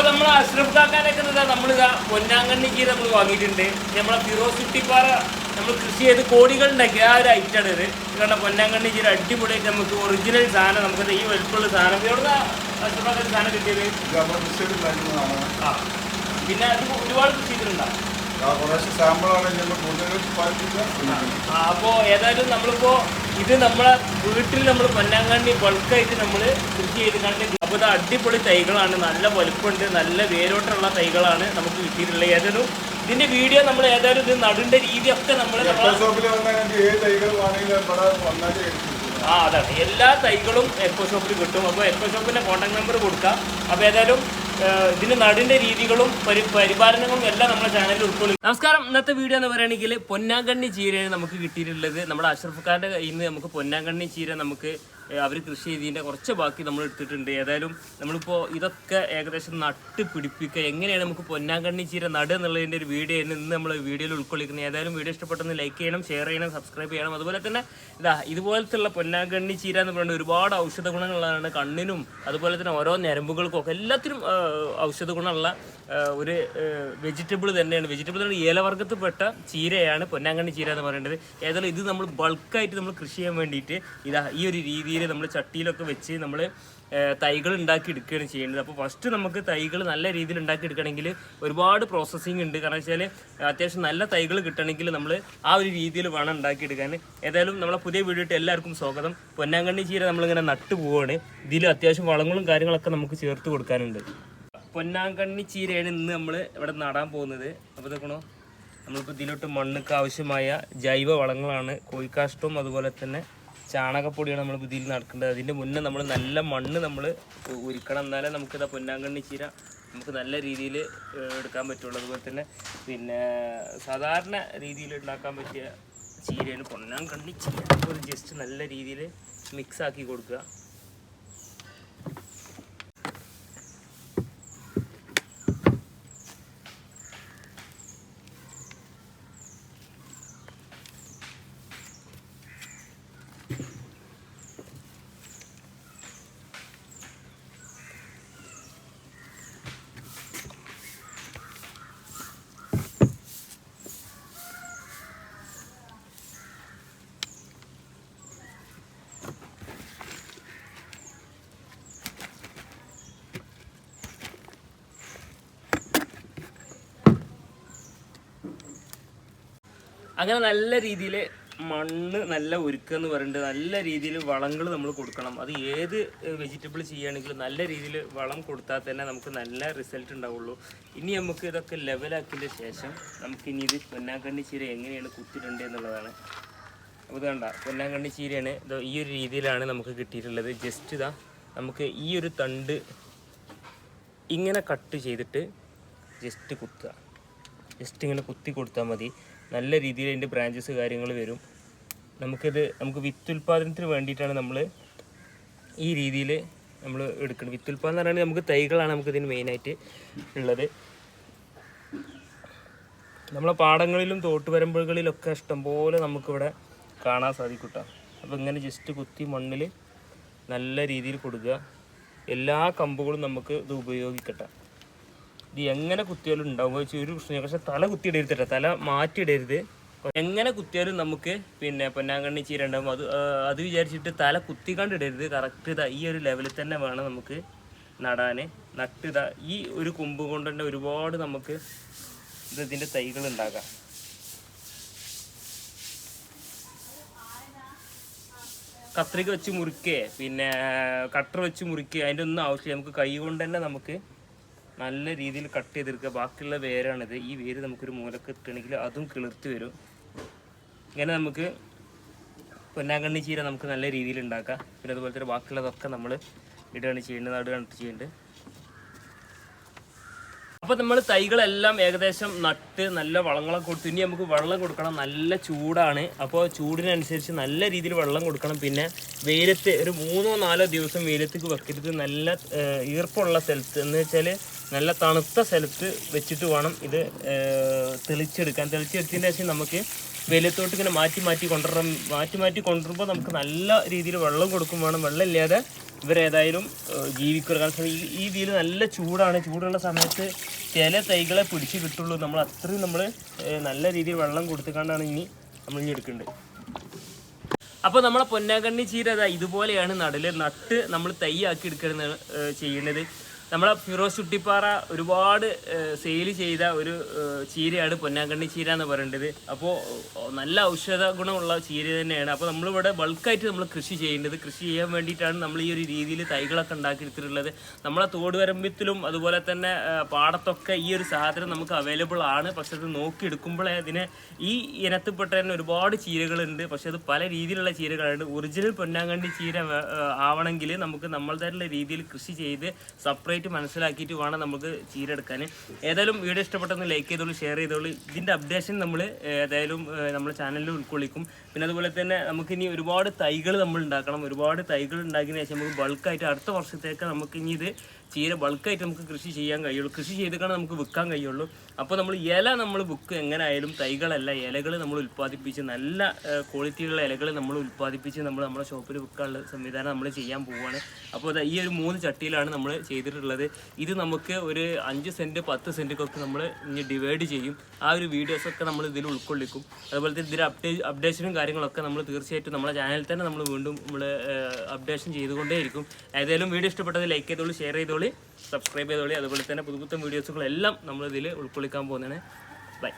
അപ്പൊ നമ്മൾ അഷ്റഫ് കാക്കാനൊക്കെ എന്താ നമ്മൾ പൊന്നാങ്കണ്ണിക്ക് നമ്മൾ വാങ്ങിയിട്ടുണ്ട്. നമ്മളെ ഫിറോസിറ്റിപ്പാറ നമ്മൾ കൃഷി ചെയ്ത് കോടികൾ ഉണ്ടാക്കി ആ ഒരു ഐറ്റാണ് ഇത്. കാരണം പൊന്നാങ്കണ്ണി ചീര അടിപൊളിയായിട്ട് നമുക്ക് ഒറിജിനൽ സാധനം നമുക്ക് ഈ വലുപ്പമുള്ള സാധനം. എവിടെ അഷ്റഫ് കാക്ക സാധനം കിട്ടിയത്? ആ. പിന്നെ അത് ഒരുപാട് കൃഷി അപ്പോ അപ്പോൾ ഏതായാലും നമ്മളിപ്പോൾ ഇത് നമ്മളെ വീട്ടിൽ നമ്മൾ പൊന്നാങ്കണ്ണി ബൾക്കായിട്ട് നമ്മൾ കൃഷി ചെയ്ത് കണ്ട് അപ്പോൾ ഇത് അടിപൊളി തൈകളാണ്. നല്ല വലുപ്പമുണ്ട് നല്ല വേരോട്ടുള്ള തൈകളാണ് നമുക്ക് കിട്ടിയിട്ടുള്ളത്. ഏതൊരു ഇതിന്റെ വീഡിയോ നമ്മൾ ഏതായാലും ഇത് നടുണ്ട രീതിയൊക്കെ നമ്മൾ ആ അതാണ്. എല്ലാ തൈകളും എക്കോ ഷോപ്പിൽ കിട്ടും. അപ്പോൾ എക്കോ ഷോപ്പിന്റെ കോൺടാക്ട് നമ്പർ കൊടുക്കാം. അപ്പോൾ ഏതായാലും ഇതിന് ഇതിന്റെ നടിന്റെ രീതികളും പരി പരിപാലനങ്ങളും എല്ലാം നമ്മുടെ ചാനലിൽ ഉൾക്കൊള്ളും നമസ്കാരം. ഇന്നത്തെ വീഡിയോ എന്ന് പറയുകയാണെങ്കിൽ പൊന്നാങ്കണ്ണി ചീരയാണ് നമുക്ക് കിട്ടിയിട്ടുള്ളത്. നമ്മുടെ അഷ്റഫ് ഖാന്റെ കയ്യിൽ നിന്ന് നമുക്ക് പൊന്നാങ്കണ്ണി ചീര നമുക്ക് അവർ കൃഷി ചെയ്തതിന്റെ കുറച്ച് ബാക്കി നമ്മൾ എടുത്തിട്ടുണ്ട്. ഏതായാലും നമ്മളിപ്പോൾ ഇതൊക്കെ ഏകദേശം നട്ട് പിടിപ്പിക്കുക എങ്ങനെയാണ് നമുക്ക് പൊന്നാങ്കണ്ണി ചീര നട് എന്നുള്ളതിന്റെ ഒരു വീഡിയോ ഇന്ന് നമ്മൾ വീഡിയോയിൽ ഉൾക്കൊള്ളിക്കുന്നത്. ഏതായാലും വീഡിയോ ഇഷ്ടപ്പെട്ടെന്ന് ലൈക്ക് ചെയ്യണം ഷെയർ ചെയ്യണം സബ്സ്ക്രൈബ് ചെയ്യണം. അതുപോലെ തന്നെ ഇതാ ഇതുപോലത്തുള്ള പൊന്നാങ്കണ്ണി ചീര എന്ന് പറയുന്നത് ഒരുപാട് ഔഷധ ഗുണങ്ങളാണ് കണ്ണിനും അതുപോലെ തന്നെ ഓരോ ഞരമ്പുകൾക്കും ഒക്കെ എല്ലാത്തിനും ഔഷധ ഗുണമുള്ള ഒരു വെജിറ്റബിൾ തന്നെയാണ്. വെജിറ്റബിൾ തന്നെ ഇലവർഗത്തിൽപ്പെട്ട ചീരയാണ് പൊന്നാങ്കണ്ണി ചീര എന്ന് പറയുന്നത്. ഏതായാലും ഇത് നമ്മൾ ബൾക്കായിട്ട് നമ്മൾ കൃഷി ചെയ്യാൻ വേണ്ടിയിട്ട് ഇതാ ഈ ഒരു രീതിയിൽ നമ്മൾ ചട്ടിയിലൊക്കെ വെച്ച് നമ്മൾ തൈകൾ ഉണ്ടാക്കി എടുക്കുകയാണ് ചെയ്യേണ്ടത് അപ്പോൾ ഫസ്റ്റ് നമുക്ക് തൈകൾ നല്ല രീതിയിൽ ഉണ്ടാക്കി എടുക്കണമെങ്കിൽ ഒരുപാട് പ്രോസസ്സിങ് ഉണ്ട്. കാരണം വെച്ചാൽ അത്യാവശ്യം നല്ല തൈകൾ കിട്ടണമെങ്കിൽ നമ്മൾ ആ ഒരു രീതിയിൽ വേണം ഉണ്ടാക്കിയെടുക്കാൻ ഏതായാലും നമ്മളെ പുതിയ വീഡിയോ ഇട്ട് എല്ലാവർക്കും സ്വാഗതം. പൊന്നാങ്കണ്ണി ചീര നമ്മളിങ്ങനെ നട്ടു പോവുകയാണ് ഇതിൽ അത്യാവശ്യം വളങ്ങളും കാര്യങ്ങളൊക്കെ നമുക്ക് ചേർത്ത് കൊടുക്കാനുണ്ട്. പൊന്നാങ്കണ്ണി ചീരയാണ് ഇന്ന് നമ്മൾ ഇവിടെ നടാൻ പോകുന്നത്. അപ്പോൾ നോക്കണോ? നമ്മളിപ്പോൾ ഇതിലോട്ട് മണ്ണൊക്കെ ആവശ്യമായ ജൈവ വളങ്ങളാണ്. കോഴിക്കാഷ്ടവും അതുപോലെ തന്നെ ചാണകപ്പൊടിയാണ് നമ്മൾ ഇതിൽ നടക്കേണ്ടത്. അതിന്റെ മുന്നേ നമ്മൾ നല്ല മണ്ണ് നമ്മൾ ഒരുക്കണം എന്നാലേ നമുക്കിതാ പൊന്നാങ്കണ്ണി ചീര നമുക്ക് നല്ല രീതിയിൽ എടുക്കാൻ പറ്റുള്ളൂ. അതുപോലെ തന്നെ പിന്നെ സാധാരണ രീതിയിൽ ഉണ്ടാക്കാൻ പറ്റിയ ചീരയാണ് പൊന്നാങ്കണ്ണി ചീര. ജസ്റ്റ് നല്ല രീതിയിൽ മിക്സ് ആക്കി കൊടുക്കുക. അങ്ങനെ നല്ല രീതിയിൽ മണ്ണ് നല്ല ഒരുക്കുക എന്ന് പറയുന്നത് നല്ല രീതിയിൽ വളങ്ങൾ നമ്മൾ കൊടുക്കണം. അത് ഏത് വെജിറ്റബിൾ ചെയ്യുകയാണെങ്കിലും നല്ല രീതിയിൽ വളം കൊടുത്താൽ തന്നെ നമുക്ക് നല്ല റിസൾട്ട് ഉണ്ടാവുള്ളൂ. ഇനി നമുക്ക് ഇതൊക്കെ ലെവലാക്കിയതിന് ശേഷം നമുക്ക് ഇനി ഇത് പൊന്നാങ്കണ്ണി ചീര എങ്ങനെയാണ് കുത്തിയിട്ടുണ്ട് എന്നുള്ളതാണ്. അപ്പോൾ ഇതുകണ്ട പൊന്നാങ്കണ്ണി ചീരയാണ്. ഇത് ഈ ഒരു രീതിയിലാണ് നമുക്ക് കിട്ടിയിട്ടുള്ളത്. ജസ്റ്റ് ഇതാ നമുക്ക് ഈ ഒരു തണ്ട് ഇങ്ങനെ കട്ട് ചെയ്തിട്ട് ജസ്റ്റ് കുത്തുക. ജസ്റ്റ് ഇങ്ങനെ കുത്തി കൊടുത്താൽ മതി. നല്ല രീതിയിൽ അതിന്റെ ബ്രാഞ്ചസ് കാര്യങ്ങൾ വരും. നമുക്കിത് നമുക്ക് വിത്തുൽപാദനത്തിന് വേണ്ടിയിട്ടാണ് നമ്മൾ ഈ രീതിയിൽ നമ്മൾ എടുക്കുന്നത് വിത്തുൽപാദനം എന്ന് നമുക്ക് തൈകളാണ് നമുക്ക് ഇതിന് മെയിനായിട്ട് ഉള്ളത്. നമ്മളെ പാടങ്ങളിലും തോട്ടുവരമ്പുകളിലൊക്കെ ഇഷ്ടംപോലെ നമുക്കിവിടെ കാണാൻ സാധിക്കും കേട്ടോ അപ്പോൾ ഇങ്ങനെ ജസ്റ്റ് കുത്തി മണ്ണിൽ നല്ല രീതിയിൽ കൊടുക്കുക. എല്ലാ കമ്പുകളും നമുക്ക് ഇത് ഉപയോഗിക്കട്ടെ. ഇത് എങ്ങനെ കുത്തിയാലും ഉണ്ടാവും. വെച്ചാൽ ഒരു പ്രശ്നം. പക്ഷെ തല കുത്തിയിടരുത് കേട്ടോ. തല മാറ്റിയിടരുത്. എങ്ങനെ കുത്തിയാലും നമുക്ക് പിന്നെ പൊന്നാങ്കണ്ണി ചീര ഉണ്ടാവും. അത് അത് വിചാരിച്ചിട്ട് തല കുത്തിക്കാണ്ട് ഇടരുത് കറക്റ്റ് ഇതാ. ഈ ഒരു ലെവലിൽ തന്നെ വേണം നമുക്ക് നടാൻ. നട്ടിത ഈ ഒരു കൊമ്പ് കൊണ്ട് തന്നെ ഒരുപാട് നമുക്ക് ഇത് ഇതിന്റെ തൈകൾ ഉണ്ടാക്കാം. കത്രിക വെച്ച് മുറിക്കേ. പിന്നെ കട്ടർ വെച്ച് മുറിക്കുക അതിന്റെ ഒന്നും ആവശ്യമില്ല. നമുക്ക് കൈ കൊണ്ട് തന്നെ നമുക്ക് നല്ല രീതിയിൽ കട്ട് ചെയ്തെടുക്കുക. ബാക്കിയുള്ള വേരാണിത്. ഈ വേര് നമുക്കൊരു മൂലക്ക് ഇട്ടണമെങ്കിൽ അതും കിളിർത്ത് വരും. ഇങ്ങനെ നമുക്ക് പൊന്നാങ്കണ്ണി ചീര നമുക്ക് നല്ല രീതിയിൽ ഉണ്ടാക്കാം. പിന്നെ അതുപോലെ തന്നെ ബാക്കിയുള്ളതൊക്കെ നമ്മൾ ഇടുകയാണ് ചെയ്യേണ്ടത് നടുകയാണ് ചെയ്യേണ്ടത് അപ്പോൾ നമ്മൾ തൈകളെല്ലാം ഏകദേശം നട്ട് നല്ല വളങ്ങളൊക്കെ കൊടുത്തു. ഇനി നമുക്ക് വെള്ളം കൊടുക്കണം. നല്ല ചൂടാണ്. അപ്പോൾ ചൂടിനനുസരിച്ച് നല്ല രീതിയിൽ വെള്ളം കൊടുക്കണം. പിന്നെ വെയിലത്ത് ഒരു മൂന്നോ നാലോ ദിവസം വെയിലത്തേക്ക് വെക്കരുത്. നല്ല ഈർപ്പമുള്ള സ്ഥലത്ത് എന്ന് വെച്ചാൽ നല്ല തണുത്ത സ്ഥലത്ത് വെച്ചിട്ട് വേണം ഇത് തെളിച്ചെടുക്കാൻ. തെളിച്ചെടുത്തതിന്റെ ശേഷം നമുക്ക് വെയിലത്തോട്ട് ഇങ്ങനെ മാറ്റി മാറ്റി കൊണ്ടുവരണം. മാറ്റി മാറ്റി കൊണ്ടുവരുമ്പോൾ നമുക്ക് നല്ല രീതിയിൽ വെള്ളം കൊടുക്കും വേണം. വെള്ളം ഇല്ലാതെ ഇവരേതായാലും ജീവിക്കുക കാരണം ഈ ഈ ഇതിൽ നല്ല ചൂടാണ്. ചൂടുള്ള സമയത്ത് ചില തൈകളെ പിടിച്ച് കിട്ടുള്ളൂ. നമ്മൾ അത്രയും നമ്മൾ നല്ല രീതിയിൽ വെള്ളം കൊടുത്തുകൊണ്ടാണ് ഇനി നമ്മൾ ഇനി എടുക്കേണ്ടത് അപ്പോൾ നമ്മളെ പൊന്നാങ്കണ്ണി ചീര ഇതുപോലെയാണ് നടൽ. നട്ട് നമ്മൾ തൈയാക്കി എടുക്കുന്നത് ചെയ്യുന്നത്. നമ്മളെ ഫിറോസ് ചുട്ടിപ്പാറ ഒരുപാട് സെയിൽ ചെയ്ത ഒരു ചീരയാണ് പൊന്നാങ്കണ്ണി ചീര എന്ന് പറയേണ്ടത്. അപ്പോൾ നല്ല ഔഷധ ഗുണമുള്ള ചീര തന്നെയാണ്. അപ്പോൾ നമ്മളിവിടെ ബൾക്കായിട്ട് നമ്മൾ കൃഷി ചെയ്യേണ്ടത്. കൃഷി ചെയ്യാൻ വേണ്ടിയിട്ടാണ് നമ്മൾ ഈ ഒരു രീതിയിൽ തൈകളൊക്കെ ഉണ്ടാക്കിയെടുത്തിട്ടുള്ളത്. നമ്മളെ തോടുവരമ്പത്തിലും അതുപോലെ തന്നെ പാടത്തൊക്കെ ഈ ഒരു സാധനം നമുക്ക് അവൈലബിൾ ആണ്. പക്ഷെ അത് നോക്കിയെടുക്കുമ്പോഴേ അതിനെ ഈ ഇനത്തിൽപ്പെട്ട തന്നെ ഒരുപാട് ചീരകളുണ്ട്. പക്ഷെ അത് പല രീതിയിലുള്ള ചീരകളുണ്ട് ഒറിജിനൽ പൊന്നാങ്കണ്ണി ചീര ആവണമെങ്കിൽ നമുക്ക് നമ്മളുടേതായിട്ടുള്ള രീതിയിൽ കൃഷി ചെയ്ത് സെപ്പറേറ്റ് മനസ്സിലാക്കിയിട്ട് വേണം നമുക്ക് ചീര എടുക്കാൻ ഏതായാലും വീഡിയോ ഇഷ്ടപ്പെട്ടെന്ന് ലൈക്ക് ചെയ്തോളൂ ഷെയർ ചെയ്തോളൂ. ഇതിന്റെ അപ്ഡേഷൻ നമ്മൾ ഏതായാലും നമ്മുടെ ചാനലിൽ ഉൾക്കൊള്ളിക്കും. പിന്നെ അതുപോലെ തന്നെ നമുക്ക് ഇനി ഒരുപാട് തൈകൾ നമ്മൾ ഉണ്ടാക്കണം. ഒരുപാട് തൈകൾ ഉണ്ടാക്കിയതിന് ശേഷം നമുക്ക് ബൾക്കായിട്ട് അടുത്ത വർഷത്തേക്ക് നമുക്ക് ഇനി ഇത് ചീര ബൾക്കായിട്ട് നമുക്ക് കൃഷി ചെയ്യാൻ കഴിയുള്ളൂ. കൃഷി ചെയ്തിട്ടാണ് നമുക്ക് വിൽക്കാൻ കഴിയുള്ളൂ. അപ്പോൾ നമ്മൾ ഇല നമ്മൾ ബുക്ക് എങ്ങനെ ആയാലും തൈകളല്ല ഇലകൾ നമ്മൾ ഉൽപ്പാദിപ്പിച്ച് നല്ല ക്വാളിറ്റിയുള്ള ഇലകൾ നമ്മൾ ഉൽപ്പാദിപ്പിച്ച് നമ്മൾ നമ്മുടെ ഷോപ്പിൽ വിൽക്കാനുള്ള സംവിധാനം നമ്മൾ ചെയ്യാൻ പോവുകയാണ് അപ്പോൾ ഈ ഒരു മൂന്ന് ചട്ടിയിലാണ് നമ്മൾ ചെയ്തിട്ടുള്ളത്. ഇത് നമുക്ക് ഒരു അഞ്ച് സെന്റ് പത്ത് സെന്റൊക്കെ നമ്മൾ ഇനി ഡിവൈഡ് ചെയ്യും. ആ ഒരു വീഡിയോസൊക്കെ നമ്മൾ ഇതിൽ ഉൾക്കൊള്ളിക്കും. അതുപോലെ തന്നെ ഇതിൽ അപ്ഡേ അപ്ഡേഷനും കാര്യങ്ങളൊക്കെ നമ്മൾ തീർച്ചയായിട്ടും നമ്മുടെ ചാനലിൽ തന്നെ നമ്മൾ വീണ്ടും നമ്മൾ അപ്ഡേഷൻ ചെയ്തുകൊണ്ടേയിരിക്കും. ഏതായാലും വീഡിയോ ഇഷ്ടപ്പെട്ടത് ലൈക്ക് ചെയ്തോളൂ ഷെയർ ചെയ്തോളി സബ്സ്ക്രൈബ് ചെയ്തോളി. അതുപോലെ തന്നെ പുതു പുത്തൻ വീഡിയോസുകളെല്ലാം നമ്മൾ ഇതിൽ ഉൾക്കൊള്ളിക്കാൻ പോകുന്നതാണ്. ബൈ